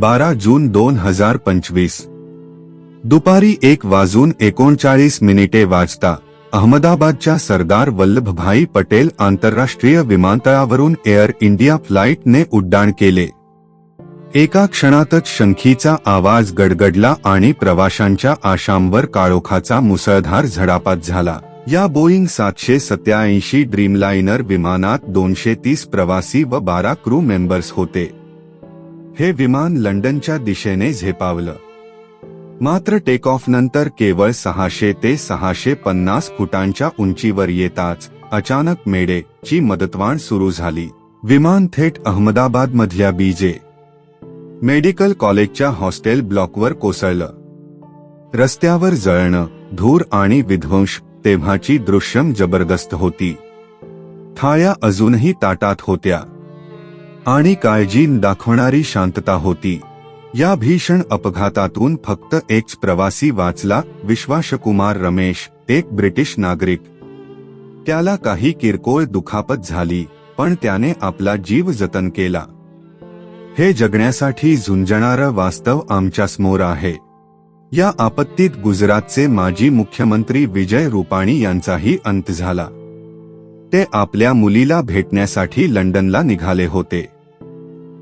बारा जून दोन हजार पंचवीस. दुपारी एक वाजून एकोणचाळीस मिनिटे वाजता अहमदाबादच्या सरदार वल्लभभाई पटेल आंतरराष्ट्रीय विमानतळावरून एअर इंडिया फ्लाईटने उड्डाण केले. एका क्षणातच शंखीचा आवाज गडगडला आणि प्रवाशांच्या आशांवर काळोखाचा मुसळधार झडापात झाला. या बोईंग सातशे सत्याऐंशी ड्रीमलाइनर विमानात दोनशे तीस प्रवासी व बारा क्रू मेंबर्स होते. हे विमान लंडनच्या दिशेने झेपावलं. मात्र टेक ऑफ नंतर केवळ सहाशे ते सहाशे पन्नास फुटांच्या उंचीवर येताच अचानक मेडे ची मदतवाण सुरू झाली. विमान थेट अहमदाबाद मधल्या बीजे मेडिकल कॉलेजच्या हॉस्टेल ब्लॉकवर कोसळलं. रस्त्यावर जळणं धूर आणि विध्वंस तेव्हाची दृश्यम जबरदस्त होती. थाळ्या अजूनही ताटात होत्या. आणि काळजी दाखवणारी शांतता होती. या भीषण अपघातातून फक्त एक प्रवासी वाचला विश्वासकुमार रमेश एक ब्रिटिश नागरिक. त्याला काही किरकोळ दुखापत झाली पण त्याने आपला जीव जतन केला. हे जगण्यासाठी झुंजणारं वास्तव आमच्यासमोर आहे. या आपत्तीत गुजरातचे माजी मुख्यमंत्री विजय रुपाणी यांचाही अंत झाला. ते आपल्या मुलीला भेटण्यासाठी लंडनला निघाले होते.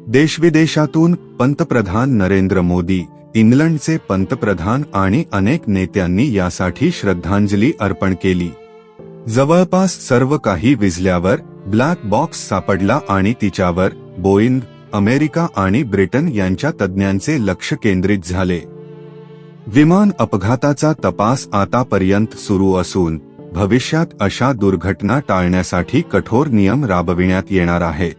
देशविदेशातून पंतप्रधान नरेंद्र मोदी इंग्लंडचे पंतप्रधान आणि अनेक नेत्यांनी यासाठी श्रद्धांजली अर्पण केली. जवळपास सर्व काही विझल्यावर ब्लॅक बॉक्स सापडला आणि तिच्यावर बोईंग अमेरिका आणि ब्रिटन यांच्या तज्ज्ञांचे लक्ष केंद्रित झाले. विमान अपघाताचा तपास आतापर्यंत सुरू असून भविष्यात अशा दुर्घटना टाळण्यासाठी कठोर नियम राबविण्यात येणार आहेत.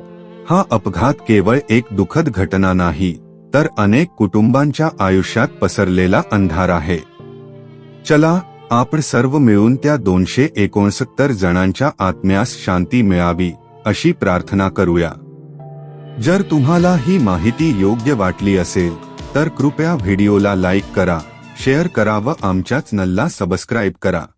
हा अपघात केवळ एक दुःखद घटना नाही तर अनेक कुटुंबांच्या आयुष्यात पसरलेला अंधार आहे. चला आपण सर्व मिळून त्या दोनशे एकोणसत्तर जणांच्या आत्म्यास शांती मिळावी अशी प्रार्थना करूया. जर तुम्हाला ही माहिती योग्य वाटली असेल तर कृपया व्हिडिओला लाईक करा शेअर करा व आमच्या चॅनलला सबस्क्राईब करा.